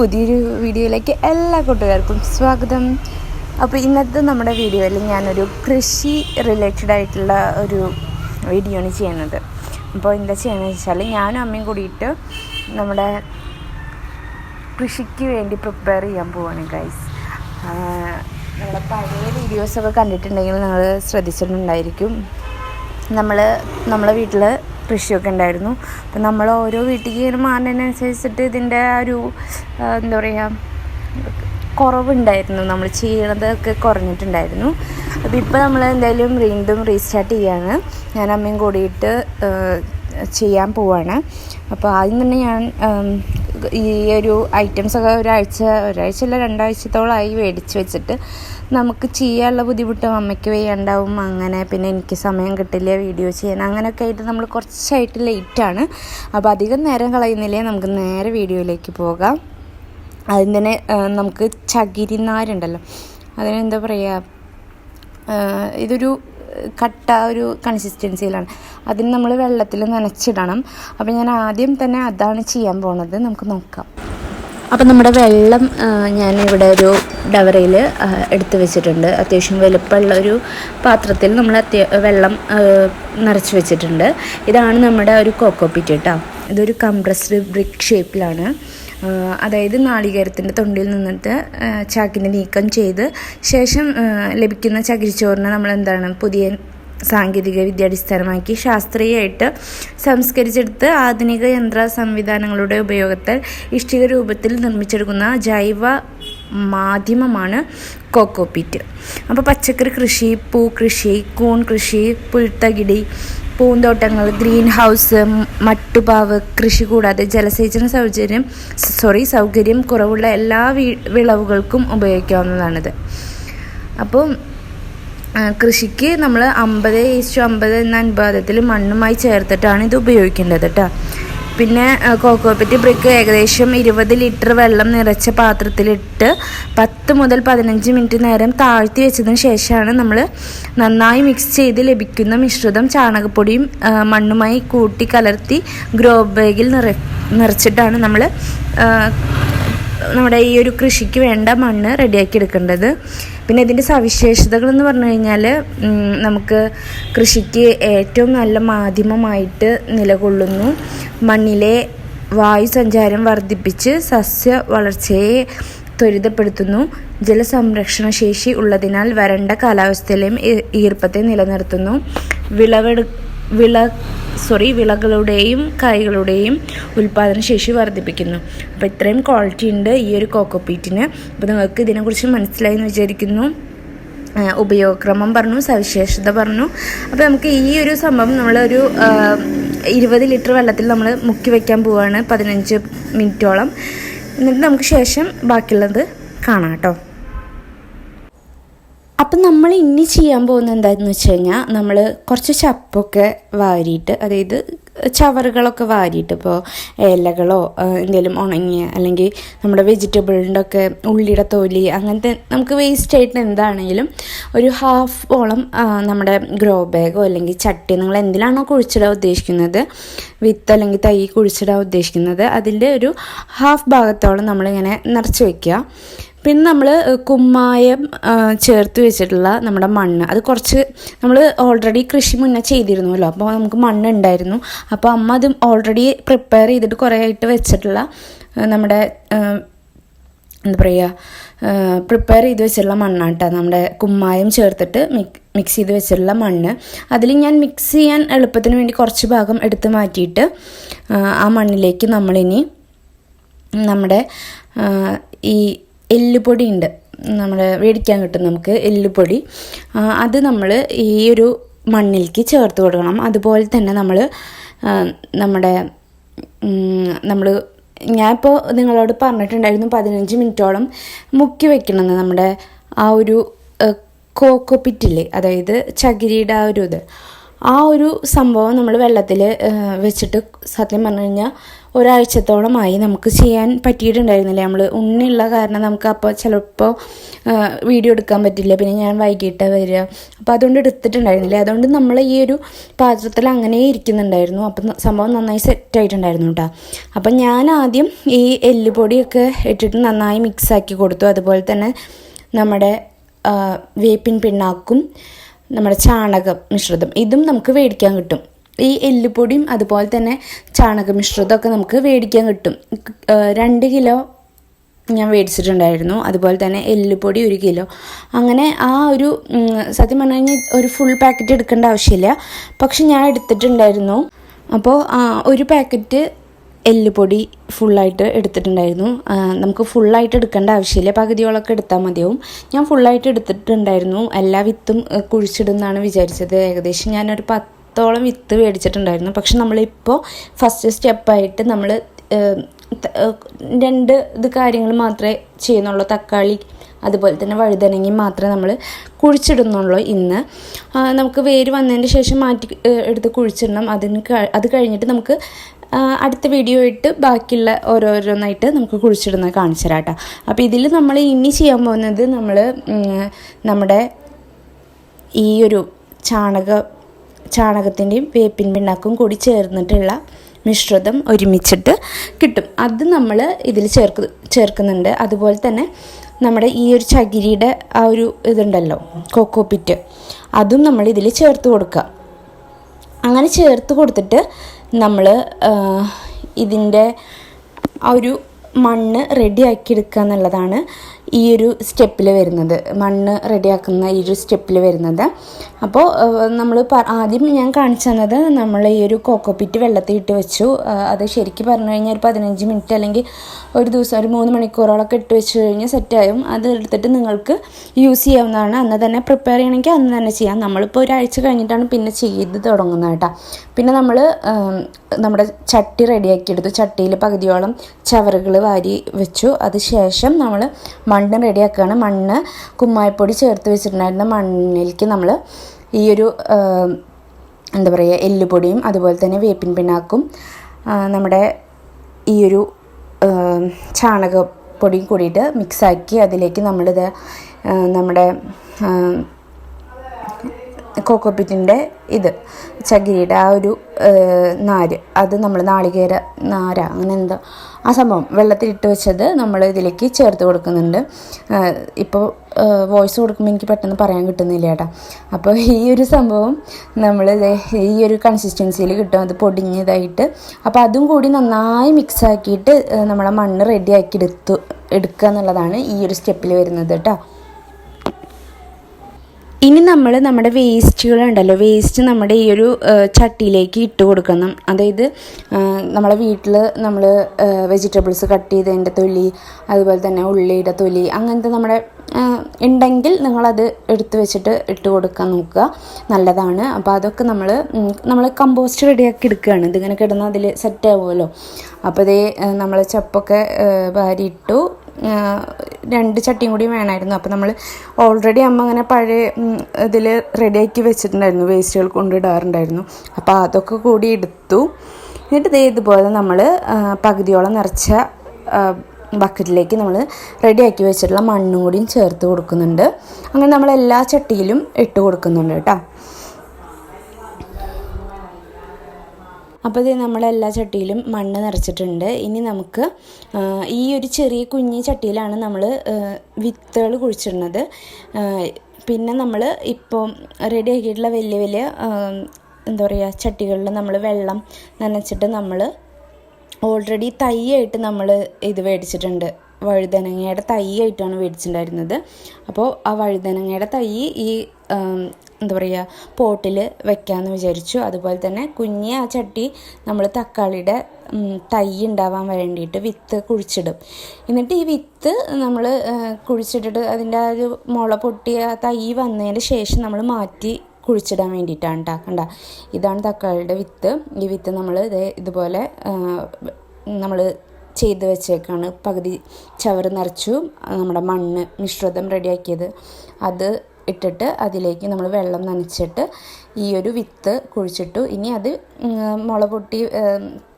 പുതിയൊരു വീഡിയോയിലേക്ക് എല്ലാ കൂട്ടുകാർക്കും സ്വാഗതം. അപ്പോൾ ഇന്നത്തെ നമ്മുടെ വീഡിയോയിൽ ഞാനൊരു കൃഷി റിലേറ്റഡ് ആയിട്ടുള്ള ഒരു വീഡിയോ ആണ് ചെയ്യുന്നത്. അപ്പോൾ എന്താ ചെയ്യുന്നത് വെച്ചാൽ ഞാനും അമ്മയും കൂടിയിട്ട് നമ്മുടെ കൃഷിക്ക് വേണ്ടി പ്രിപ്പയർ ചെയ്യാൻ പോവാണ് ഗൈസ് നമ്മുടെ പഴയ വീഡിയോസൊക്കെ കണ്ടിട്ടുണ്ടെങ്കിൽ നിങ്ങൾ ശ്രദ്ധിച്ചിട്ടുണ്ടായിരിക്കും. നമ്മൾ നമ്മളെ വീട്ടിൽ കൃഷിയൊക്കെ ഉണ്ടായിരുന്നു. അപ്പം നമ്മൾ ഓരോ വീട്ടിലേക്ക് ഇങ്ങനെ മാറുന്നതിനനുസരിച്ചിട്ട് ഇതിന്റെ ആ ഒരു എന്താ പറയുക കുറവുണ്ടായിരുന്നു. നമ്മൾ ചെയ്യണതൊക്കെ കുറഞ്ഞിട്ടുണ്ടായിരുന്നു. അപ്പോൾ ഇപ്പോൾ നമ്മൾ എന്തായാലും വീണ്ടും റീസ്റ്റാർട്ട് ചെയ്യാണ്. ഞാൻ അമ്മയും കൂടിയിട്ട് ചെയ്യാൻ പോവാണ്. അപ്പോൾ ആദ്യം തന്നെ ഞാൻ ഈ ഒരു ഐറ്റംസൊക്കെ ഒരാഴ്ച ഒരാഴ്ച അല്ല രണ്ടാഴ്ചത്തോളമായി മേടിച്ച് വെച്ചിട്ട് നമുക്ക് ചെയ്യാനുള്ള ബുദ്ധിമുട്ടും അമ്മയ്ക്ക് വേണ്ടാവും അങ്ങനെ പിന്നെ എനിക്ക് സമയം കിട്ടില്ല വീഡിയോ ചെയ്യാൻ. അങ്ങനെയൊക്കെ ആയിട്ട് നമ്മൾ കുറച്ചായിട്ട് ലേറ്റാണ് അപ്പോൾ അധികം നേരം കളയുന്നില്ലേ? നമുക്ക് നേരെ വീഡിയോയിലേക്ക് പോകാം. അതിന് തന്നെ നമുക്ക് ചകിരിനാരുണ്ടല്ലോ അതിനെന്താ പറയുക ഇതൊരു കട്ട ഒരു കൺസിസ്റ്റൻസിയിലാണ് അതിന് നമ്മൾ വെള്ളത്തിൽ നനച്ചിടണം. അപ്പോൾ ഞാൻ ആദ്യം തന്നെ അതാണ് ചെയ്യാൻ പോണത്. നമുക്ക് നോക്കാം. അപ്പം നമ്മുടെ വെള്ളം ഞാനിവിടെ ഒരു ഡവറയിൽ എടുത്തു വെച്ചിട്ടുണ്ട്. അത്യാവശ്യം വലുപ്പമുള്ള ഒരു പാത്രത്തിൽ നമ്മൾ അത്യ വെള്ളം നിറച്ച് വെച്ചിട്ടുണ്ട്. ഇതാണ് നമ്മുടെ ഒരു കോക്കോപ്പിറ്റ് കേട്ടോ. ഇതൊരു കംപ്രസ്ഡ് ബ്രിക്ക് ഷേപ്പിലാണ് അതായത് നാളികേരത്തിന്റെ തൊണ്ടിയിൽ നിന്നിട്ട് ചാക്കിന്റെ നീക്കം ചെയ്ത് ശേഷം ലഭിക്കുന്ന ചകിരിച്ചോറിനെ നമ്മൾ എന്താണ് പുതിയ സാങ്കേതിക വിദ്യ അടിസ്ഥാനമാക്കി ശാസ്ത്രീയമായിട്ട് സംസ്കരിച്ചെടുത്ത് ആധുനിക യന്ത്ര സംവിധാനങ്ങളുടെ ഉപയോഗത്താൽ ഇഷ്ടിക രൂപത്തിൽ നിർമ്മിച്ചെടുക്കുന്ന ജൈവ മാധ്യമമാണ് കോക്കോപ്പീറ്റ്. അപ്പോൾ പച്ചക്കറി കൃഷി പൂക്കൃഷി കൃഷി കൂൺ കൃഷി പുൽത്തകിടി പൂന്തോട്ടങ്ങൾ ഗ്രീൻ ഹൗസ് മട്ടുപാവ് കൃഷി കൂടാതെ ജലസേചന സൗകര്യം സോറി സൗകര്യം കുറവുള്ള എല്ലാ വിളവുകൾക്കും ഉപയോഗിക്കാവുന്നതാണിത്. അപ്പോൾ കൃഷിക്ക് നമ്മൾ അമ്പത് ഈസ്റ്റു അമ്പത് എന്ന അനുപാതത്തിൽ മണ്ണുമായി ചേർത്തിട്ടാണ് ഇത് ഉപയോഗിക്കേണ്ടത് കേട്ടോ പിന്നെ കോക്കോപ്പറ്റ് ബ്രിക്ക് ഏകദേശം ഇരുപത് ലിറ്റർ വെള്ളം നിറച്ച പാത്രത്തിലിട്ട് പത്ത് മുതൽ പതിനഞ്ച് മിനിറ്റ് നേരം താഴ്ത്തി വെച്ചതിന് ശേഷമാണ് നമ്മൾ നന്നായി മിക്സ് ചെയ്ത് ലഭിക്കുന്ന മിശ്രിതം ചാണകപ്പൊടിയും മണ്ണുമായി കൂട്ടി കലർത്തി ഗ്രോ ബാഗിൽ നിറ നിറച്ചിട്ടാണ് നമ്മൾ നമ്മുടെ ഈ ഒരു കൃഷിക്ക് വേണ്ട മണ്ണ് റെഡിയാക്കി എടുക്കേണ്ടത്. പിന്നെ ഇതിന്റെ സവിശേഷതകൾ എന്ന് പറഞ്ഞു കഴിഞ്ഞാൽ നമുക്ക് കൃഷിക്ക് ഏറ്റവും നല്ല മാധ്യമമായിട്ട് നിലകൊള്ളുന്നു. മണ്ണിലെ വായു സഞ്ചാരം വർദ്ധിപ്പിച്ച് സസ്യ വളർച്ചയെ ത്വരിതപ്പെടുത്തുന്നു. ജലസംരക്ഷണ ശേഷി ഉള്ളതിനാൽ വരണ്ട കാലാവസ്ഥയിലെയും ഈർപ്പത്തെ നിലനിർത്തുന്നു. വിളവെടു വിള സോറി വിളകളുടെയും കായ്കളുടെയും ഉൽപ്പാദനശേഷി വർദ്ധിപ്പിക്കുന്നു. അപ്പോൾ ഇത്രയും ക്വാളിറ്റി ഉണ്ട് ഈ ഒരു കോക്കോപ്പീറ്റിന് അപ്പോൾ നിങ്ങൾക്ക് ഇതിനെക്കുറിച്ച് മനസ്സിലായി എന്ന് വിചാരിക്കുന്നു. ഉപയോഗക്രമം പറഞ്ഞു സവിശേഷത പറഞ്ഞു. അപ്പോൾ നമുക്ക് ഈ ഒരു സംഭവം നമ്മളൊരു ഇരുപത് ലിറ്റർ വെള്ളത്തിൽ നമ്മൾ മുക്കി വയ്ക്കാൻ പോവുകയാണ് പതിനഞ്ച് മിനിറ്റോളം. എന്നിട്ട് നമുക്ക് ശേഷം ബാക്കിയുള്ളത് കാണാം കേട്ടോ. അപ്പം നമ്മൾ ഇനി ചെയ്യാൻ പോകുന്നത് എന്താണെന്ന് വെച്ച് കഴിഞ്ഞാൽ നമ്മൾ കുറച്ച് ചപ്പൊക്കെ വാരിയിട്ട് അതായത് ചവറുകളൊക്കെ വാരിയിട്ട് ഇപ്പോൾ ഇലകളോ എന്തെങ്കിലും ഉണങ്ങിയ അല്ലെങ്കിൽ നമ്മുടെ വെജിറ്റബിളിന്റെ ഒക്കെ ഉള്ളിയുടെ തൊലി അങ്ങനത്തെ നമുക്ക് വേസ്റ്റ് ആയിട്ട് എന്താണെങ്കിലും ഒരു ഹാഫ് ഓളം നമ്മുടെ ഗ്രോ ബാഗോ അല്ലെങ്കിൽ ചട്ടി നിങ്ങൾ എന്തിലാണോ കുഴിച്ചിടാൻ ഉദ്ദേശിക്കുന്നത് വിത്ത് അല്ലെങ്കിൽ തൈ കുഴിച്ചിടാൻ ഉദ്ദേശിക്കുന്നത് അതിന്റെ ഒരു ഹാഫ് ഭാഗത്തോളം നമ്മളിങ്ങനെ നിറച്ച് വയ്ക്കുക പിന്നെ നമ്മൾ കുമ്മായം ചേർത്ത് വെച്ചിട്ടുള്ള നമ്മുടെ മണ്ണ്. അത് കുറച്ച് നമ്മൾ ഓൾറെഡി കൃഷി മുന്നേ ചെയ്തിരുന്നല്ലോ അപ്പോൾ നമുക്ക് മണ്ണ് ഉണ്ടായിരുന്നു. അപ്പോൾ അമ്മ അത് ഓൾറെഡി പ്രിപ്പയർ ചെയ്തിട്ട് കുറേ ആയിട്ട് വെച്ചിട്ടുള്ള നമ്മുടെ എന്താ പറയുക പ്രിപ്പയർ ചെയ്ത് വെച്ചിട്ടുള്ള മണ്ണാണ് കേട്ടോ നമ്മുടെ കുമ്മായം ചേർത്തിട്ട് മിക് മിക്സ് ചെയ്ത് വെച്ചിട്ടുള്ള മണ്ണ്. അതിൽ ഞാൻ മിക്സ് ചെയ്യാൻ എളുപ്പത്തിന് വേണ്ടി കുറച്ച് ഭാഗം എടുത്ത് മാറ്റിയിട്ട് ആ മണ്ണിലേക്ക് നമ്മളിനി നമ്മുടെ ഈ എല്ലുപൊടി ഉണ്ട് നമ്മുടെ മേടിക്കാൻ കിട്ടും നമുക്ക് എല്ലുപൊടി. അത് നമ്മൾ ഈ ഒരു മണ്ണിലേക്ക് ചേർത്ത് കൊടുക്കണം. അതുപോലെ തന്നെ നമ്മൾ നമ്മുടെ നമ്മൾ ഞാനിപ്പോൾ നിങ്ങളോട് പറഞ്ഞിട്ടുണ്ടായിരുന്നു പതിനഞ്ച് മിനിറ്റോളം മുക്കി വെക്കണമെന്ന്. നമ്മുടെ ആ ഒരു കോക്കോ പിറ്റില്ലേ അതായത് ചകിരിയുടെ ആ ഒരു ഇത്. ആ ഒരു സംഭവം നമ്മൾ വെള്ളത്തിൽ വെച്ചിട്ട് സത്യം പറഞ്ഞു കഴിഞ്ഞാൽ ഒരാഴ്ചത്തോളമായി നമുക്ക് ചെയ്യാൻ പറ്റിയിട്ടുണ്ടായിരുന്നില്ല. നമ്മൾ ഉണ്ണിയുള്ള കാരണം നമുക്ക് അപ്പോൾ ചിലപ്പോൾ വീഡിയോ എടുക്കാൻ പറ്റില്ല. പിന്നെ ഞാൻ വൈകിട്ട് വരിക. അപ്പോൾ അതുകൊണ്ട് എടുത്തിട്ടുണ്ടായിരുന്നില്ല. അതുകൊണ്ട് നമ്മൾ ഈ ഒരു പാത്രത്തിൽ അങ്ങനെ ഇരിക്കുന്നുണ്ടായിരുന്നു. അപ്പം സംഭവം നന്നായി സെറ്റായിട്ടുണ്ടായിരുന്നു കേട്ടോ അപ്പം ഞാൻ ആദ്യം ഈ എല്ലുപൊടിയൊക്കെ ഇട്ടിട്ട് നന്നായി മിക്സാക്കി കൊടുത്തു. അതുപോലെ തന്നെ നമ്മുടെ വേപ്പിൻ പിണ്ണാക്കും നമ്മുടെ ചാണകം മിശ്രിതം ഇതും നമുക്ക് മേടിക്കാൻ കിട്ടും. ഈ എല്ലുപൊടിയും അതുപോലെ തന്നെ ചാണക മിശ്രിതമൊക്കെ നമുക്ക് മേടിക്കാൻ കിട്ടും. രണ്ട് കിലോ ഞാൻ മേടിച്ചിട്ടുണ്ടായിരുന്നു അതുപോലെ തന്നെ എല്ലുപൊടി ഒരു കിലോ. അങ്ങനെ ആ ഒരു സത്യം പറഞ്ഞു കഴിഞ്ഞാൽ ഒരു ഫുൾ പാക്കറ്റ് എടുക്കേണ്ട ആവശ്യമില്ല. പക്ഷെ ഞാൻ എടുത്തിട്ടുണ്ടായിരുന്നു. അപ്പോൾ ഒരു പാക്കറ്റ് എല്ലുപൊടി ഫുള്ളായിട്ട് എടുത്തിട്ടുണ്ടായിരുന്നു. നമുക്ക് ഫുള്ളായിട്ട് എടുക്കേണ്ട ആവശ്യമില്ല. പകുതിയോളൊക്കെ എടുത്താൽ മതിയാവും. ഞാൻ ഫുള്ളായിട്ട് എടുത്തിട്ടുണ്ടായിരുന്നു. എല്ലാ വിത്തും കുഴിച്ചിടുന്നാണ് വിചാരിച്ചത്. ഏകദേശം ഞാനൊരു പത്തോളം വിത്ത് മേടിച്ചിട്ടുണ്ടായിരുന്നു. പക്ഷെ നമ്മളിപ്പോൾ ഫസ്റ്റ് സ്റ്റെപ്പായിട്ട് നമ്മൾ രണ്ട് ഇത് കാര്യങ്ങൾ മാത്രമേ ചെയ്യുന്നുള്ളൂ. തക്കാളി അതുപോലെ തന്നെ വഴുതനങ്ങി മാത്രമേ നമ്മൾ കുഴിച്ചിടുന്നുള്ളൂ ഇന്ന്. നമുക്ക് വേര് വന്നതിന് ശേഷം മാറ്റി എടുത്ത് കുഴിച്ചിടണം. അതിന് അത് കഴിഞ്ഞിട്ട് നമുക്ക് അടുത്ത വീഡിയോ ഇട്ട് ബാക്കിയുള്ള ഓരോരോന്നായിട്ട് നമുക്ക് കുഴിച്ചിടുന്നത് കാണിച്ചു തരാം കേട്ടോ. അപ്പോൾ ഇതിൽ നമ്മൾ ഇനി ചെയ്യാൻ പോകുന്നത് നമ്മൾ നമ്മുടെ ഈ ഒരു ചാണക ചാണകത്തിന്റെയും വേപ്പിൻ പിണ്ണാക്കും കൂടി ചേർന്നിട്ടുള്ള മിശ്രിതം ഒരുമിച്ചിട്ട് കിട്ടും. അത് നമ്മൾ ഇതിൽ ചേർക്ക് ചേർക്കുന്നുണ്ട്. അതുപോലെ തന്നെ നമ്മുടെ ഈ ഒരു ചകിരിയുടെ ആ ഒരു ഇതുണ്ടല്ലോ കോക്കോപ്പിറ്റ് അതും നമ്മൾ ഇതിൽ ചേർത്ത് കൊടുക്കുക. അങ്ങനെ ചേർത്ത് കൊടുത്തിട്ട് നമ്മൾ ഇതിന്റെ ആ ഒരു മണ്ണ് റെഡിയാക്കി എടുക്കുക എന്നുള്ളതാണ് ഈ ഒരു സ്റ്റെപ്പിൽ വരുന്നത്. മണ്ണ് റെഡിയാക്കുന്ന ഈ ഒരു സ്റ്റെപ്പിൽ വരുന്നത് അപ്പോൾ നമ്മൾ ആദ്യം ഞാൻ കാണിച്ചു തന്നത് നമ്മൾ ഈ ഒരു കോക്കോപ്പിറ്റ് വെള്ളത്തിൽ ഇട്ട് വെച്ചു. അത് ശരിക്കും പറഞ്ഞു കഴിഞ്ഞാൽ ഒരു പതിനഞ്ച് മിനിറ്റ് അല്ലെങ്കിൽ ഒരു ദിവസം ഒരു മൂന്ന് മണിക്കൂറോളൊക്കെ ഇട്ട് വെച്ച് കഴിഞ്ഞാൽ സെറ്റായും. അത് എടുത്തിട്ട് നിങ്ങൾക്ക് യൂസ് ചെയ്യാവുന്നതാണ്. അന്ന് തന്നെ പ്രിപ്പയർ ചെയ്യണമെങ്കിൽ അന്ന് തന്നെ ചെയ്യാം. നമ്മളിപ്പോൾ ഒരാഴ്ച കഴിഞ്ഞിട്ടാണ് പിന്നെ ചെയ്ത് തുടങ്ങുന്നത് കേട്ടോ. പിന്നെ നമ്മൾ നമ്മുടെ ചട്ടി റെഡിയാക്കി എടുത്തു. ചട്ടിയിൽ പകുതിയോളം ചവറുകൾ വാരി വെച്ചു. അത് ശേഷം നമ്മൾ മണ്ണ് റെഡിയാക്കുകയാണ് മണ്ണ് കുമ്മായപ്പൊടി ചേർത്ത് വെച്ചിട്ടുണ്ടായിരുന്ന മണ്ണിലേക്ക് നമ്മൾ ഈ ഒരു എന്താ പറയുക എല്ലുപൊടിയും അതുപോലെ തന്നെ വേപ്പിൻ പിണ്ണാക്കും നമ്മുടെ ഈ ഒരു ചാണകപ്പൊടിയും കൂടിയിട്ട് മിക്സാക്കി അതിലേക്ക് നമ്മളിത് നമ്മുടെ കോക്കോപ്പിറ്റിന്റെ ഇത് ചകിരിയുടെ ആ ഒരു നാര് അത് നമ്മൾ നാളികേര നാര അങ്ങനെ എന്തോ. ആ സംഭവം വെള്ളത്തിലിട്ട് വെച്ചത് നമ്മൾ ഇതിലേക്ക് ചേർത്ത് കൊടുക്കുന്നുണ്ട്. ഇപ്പോൾ വോയിസ് കൊടുക്കുമ്പോൾ എനിക്ക് പെട്ടെന്ന് പറയാൻ കിട്ടുന്നില്ല ചേട്ടാ അപ്പോൾ ഈ ഒരു സംഭവം നമ്മൾ ഈ ഒരു കൺസിസ്റ്റൻസിയിൽ കിട്ടും. അത് പൊടിഞ്ഞതായിട്ട്. അപ്പോൾ അതും കൂടി നന്നായി മിക്സ് ആക്കിയിട്ട് നമ്മളെ മണ്ണ് റെഡിയാക്കി എടുത്തു എടുക്കുക എന്നുള്ളതാണ് ഈ ഒരു സ്റ്റെപ്പിൽ വരുന്നത് കേട്ടോ. ഇനി നമ്മൾ നമ്മുടെ വേസ്റ്റുകളുണ്ടല്ലോ. വേസ്റ്റ് നമ്മുടെ ഈ ഒരു ചട്ടിയിലേക്ക് ഇട്ട് കൊടുക്കണം. അതായത് നമ്മളെ വീട്ടിൽ നമ്മൾ വെജിറ്റബിൾസ് കട്ട് ചെയ്തതിന്റെ തൊലി അതുപോലെ തന്നെ ഉള്ളിയുടെ തൊലി അങ്ങനത്തെ നമ്മുടെ ഉണ്ടെങ്കിൽ നിങ്ങളത് എടുത്തു വെച്ചിട്ട് ഇട്ട് കൊടുക്കാൻ നോക്കുക. നല്ലതാണ്. അപ്പോൾ അതൊക്കെ നമ്മൾ നമ്മൾ കമ്പോസ്റ്റ് റെഡിയാക്കി എടുക്കുകയാണ്. ഇതിങ്ങനെ കിടന്ന് അതിൽ സെറ്റ് ആവുമല്ലോ. അപ്പോൾ ഇതേ നമ്മൾ ചപ്പൊക്കെ വാരിയിട്ടു രണ്ട് ചട്ടിയും കൂടി വേണമായിരുന്നു. അപ്പോൾ നമ്മൾ ഓൾറെഡി അമ്മ അങ്ങനെ പഴയ ഇതിൽ റെഡിയാക്കി വെച്ചിട്ടുണ്ടായിരുന്നു. വേസ്റ്റുകൾ കൊണ്ടിടാറുണ്ടായിരുന്നു അപ്പോൾ അതൊക്കെ കൂടി എടുത്തു. എന്നിട്ട് ഇതേ ഇതുപോലെ നമ്മൾ പകുതിയോളം നിറച്ച ബക്കറ്റിലേക്ക് നമ്മൾ റെഡിയാക്കി വെച്ചിട്ടുള്ള മണ്ണും കൂടിയും ചേർത്ത് കൊടുക്കുന്നുണ്ട്. അങ്ങനെ നമ്മൾ എല്ലാ ചട്ടിയിലും ഇട്ട് കൊടുക്കുന്നുണ്ട് കേട്ടോ. അപ്പോൾ ഇത് നമ്മൾ എല്ലാ ചട്ടിയിലും മണ്ണ് നിറച്ചിട്ടുണ്ട്. ഇനി നമുക്ക് ഈ ഒരു ചെറിയ കുഞ്ഞി ചട്ടിയിലാണ് നമ്മൾ വിത്തുകൾ കുഴിച്ചിടുന്നത്. പിന്നെ നമ്മൾ ഇപ്പോൾ റെഡി ആക്കിയിട്ടുള്ള വലിയ വലിയ എന്താ പറയുക ചട്ടികളിൽ നമ്മൾ വെള്ളം നനച്ചിട്ട് നമ്മൾ ഓൾറെഡി തൈയായിട്ട് നമ്മൾ ഇത് മേടിച്ചിട്ടുണ്ട് വഴുതനങ്ങയുടെ തൈയായിട്ടാണ് മേടിച്ചിട്ടുണ്ടായിരുന്നത് അപ്പോൾ ആ വഴുതനങ്ങയുടെ തൈ ഈ എന്താ പറയുക പോട്ടിൽ വെക്കാമെന്ന് വിചാരിച്ചു. അതുപോലെ തന്നെ കുഞ്ഞ് ആ ചട്ടി നമ്മൾ തക്കാളിയുടെ തൈ ഉണ്ടാവാൻ വേണ്ടിയിട്ട് വിത്ത് കുഴിച്ചിടും. എന്നിട്ട് ഈ വിത്ത് നമ്മൾ കുഴിച്ചിട്ടിട്ട് അതിന്റെ ആ ഒരു മുള പൊട്ടിയ തൈ വന്നതിന് ശേഷം നമ്മൾ മാറ്റി കുഴിച്ചിടാൻ വേണ്ടിയിട്ടാണ് കേട്ടോ കണ്ട. ഇതാണ് തക്കാളിയുടെ വിത്ത്. ഈ വിത്ത് നമ്മൾ ഇതേ ഇതുപോലെ നമ്മൾ ചെയ്ത് വെച്ചേക്കാണ്. പകുതി ചവറ് നിറച്ചു. നമ്മുടെ മണ്ണ് മിശ്രിതം റെഡിയാക്കിയത്. അത് ഇട്ടിട്ട് അതിലേക്ക് നമ്മൾ വെള്ളം നനച്ചിട്ട് ഈ ഒരു വിത്ത് കുഴിച്ചിട്ടു. ഇനി അത് മുള പൊട്ടി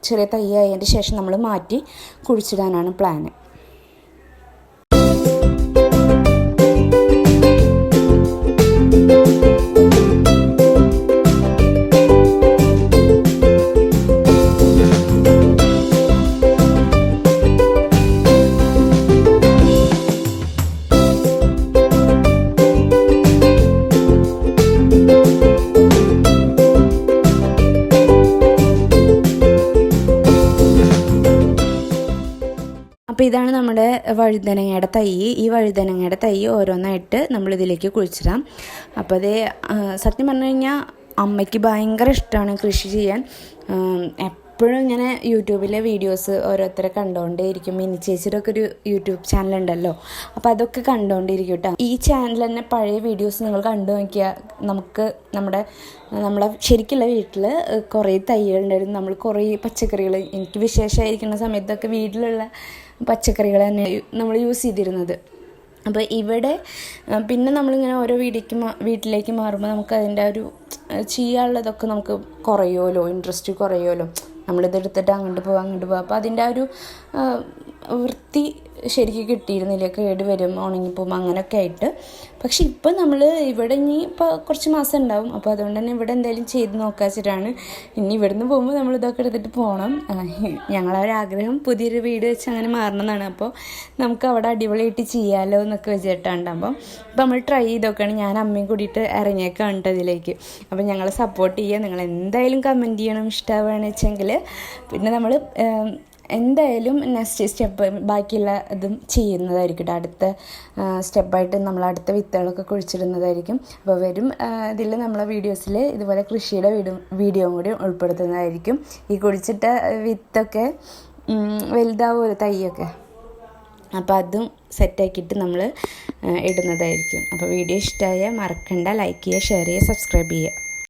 ചെറിയ തൈ ആയതിന്റെ ശേഷം നമ്മൾ മാറ്റി കുഴിച്ചിടാനാണ് പ്ലാന് അപ്പോൾ ഇതാണ് നമ്മുടെ വഴുതനങ്ങയുടെ തൈ. ഈ വഴുതനങ്ങയുടെ തൈ ഓരോന്നായിട്ട് നമ്മൾ ഇതിലേക്ക് കുഴിച്ചിടാം അപ്പോൾ അത് സത്യം പറഞ്ഞു കഴിഞ്ഞാൽ അമ്മയ്ക്ക് ഭയങ്കര ഇഷ്ടമാണ് കൃഷി ചെയ്യാൻ. എപ്പോഴും ഇങ്ങനെ യൂട്യൂബിലെ വീഡിയോസ് ഓരോരുത്തരെ കണ്ടുകൊണ്ടേയിരിക്കും മിനി ചേച്ചിയുടെ ഒക്കെ ഒരു യൂട്യൂബ് ചാനൽ ഉണ്ടല്ലോ. അപ്പോൾ അതൊക്കെ കണ്ടുകൊണ്ടിരിക്കും കേട്ടോ ഈ ചാനൽ തന്നെ പഴയ വീഡിയോസ് നിങ്ങൾ കണ്ടു നോക്കിയാൽ നമുക്ക് നമ്മുടെ നമ്മളെ ശരിക്കുള്ള വീട്ടിൽ കുറേ തൈകളുണ്ടായിരുന്നു. നമ്മൾ കുറേ പച്ചക്കറികൾ എനിക്ക് വിശേഷമായിരിക്കുന്ന സമയത്തൊക്കെ വീട്ടിലുള്ള പച്ചക്കറികൾ തന്നെ നമ്മൾ യൂസ് ചെയ്തിരുന്നത്. അപ്പോൾ ഇവിടെ പിന്നെ നമ്മളിങ്ങനെ ഓരോ വീടിലേക്ക് വീട്ടിലേക്ക് മാറുമ്പോൾ നമുക്ക് അതിന്റെ ഒരു ചെയ്യാനുള്ളതൊക്കെ നമുക്ക് കുറയുമല്ലോ ഇൻട്രസ്റ്റ് കുറയുമല്ലോ. നമ്മളിത് എടുത്തിട്ട് അങ്ങോട്ട് പോവാം അങ്ങോട്ട് പോവാം. അപ്പോൾ അതിന്റെ ആ ഒരു വൃത്തി ശരിക്കും കിട്ടിയിരുന്നില്ല. കേട് വരും ഉണങ്ങിപ്പോകും അങ്ങനെയൊക്കെ ആയിട്ട്. പക്ഷെ ഇപ്പം നമ്മൾ ഇവിടെ ഇനി ഇപ്പോൾ കുറച്ച് മാസം ഉണ്ടാവും. അപ്പോൾ അതുകൊണ്ട് തന്നെ ഇവിടെ എന്തായാലും ചെയ്ത് നോക്കാച്ചിട്ടാണ് ഇനി ഇവിടുന്ന് പോകുമ്പോൾ നമ്മൾ ഇതൊക്കെ എടുത്തിട്ട് പോകണം ഞങ്ങളെ ഒരു ആഗ്രഹം പുതിയൊരു വീട് വെച്ച് അങ്ങനെ മാറണം എന്നാണ്. അപ്പോൾ നമുക്ക് അവിടെ അടിപൊളിയായിട്ട് ചെയ്യാമല്ലോ എന്നൊക്കെ വെച്ചിട്ടാണ് അപ്പം അപ്പോൾ നമ്മൾ ട്രൈ ചെയ്തൊക്കെയാണ് ഞാൻ അമ്മയും കൂടിയിട്ട് ഇറങ്ങിയേക്കാണ് ഇതിലേക്ക്. അപ്പോൾ ഞങ്ങളെ സപ്പോർട്ട് ചെയ്യുക നിങ്ങൾ എന്തായാലും കമന്റ് ചെയ്യണം. ഇഷ്ടമാവുകയാണെന്ന് വെച്ചെങ്കിൽ പിന്നെ നമ്മൾ എന്തായാലും നെക്സ്റ്റ് സ്റ്റെപ്പ് ബാക്കിയുള്ള ഇതും ചെയ്യുന്നതായിരിക്കും അടുത്ത സ്റ്റെപ്പായിട്ട് നമ്മൾ അടുത്ത വിത്തുകളൊക്കെ കുഴിച്ചിടുന്നതായിരിക്കും. അപ്പോൾ വരും ഇതിൽ നമ്മളെ വീഡിയോസിൽ ഇതുപോലെ കൃഷിയുടെ വീഡിയോ വീഡിയോയും കൂടി ഉൾപ്പെടുത്തുന്നതായിരിക്കും. ഈ കുഴിച്ചിട്ട വിത്തൊക്കെ വലുതാവുമല്ലോ തൈയൊക്കെ. അപ്പോൾ അതും സെറ്റാക്കിയിട്ട് നമ്മൾ ഇടുന്നതായിരിക്കും. അപ്പോൾ വീഡിയോ ഇഷ്ടമായ മറക്കണ്ട. ലൈക്ക് ചെയ്യുക ഷെയർ ചെയ്യുക സബ്സ്ക്രൈബ് ചെയ്യുക.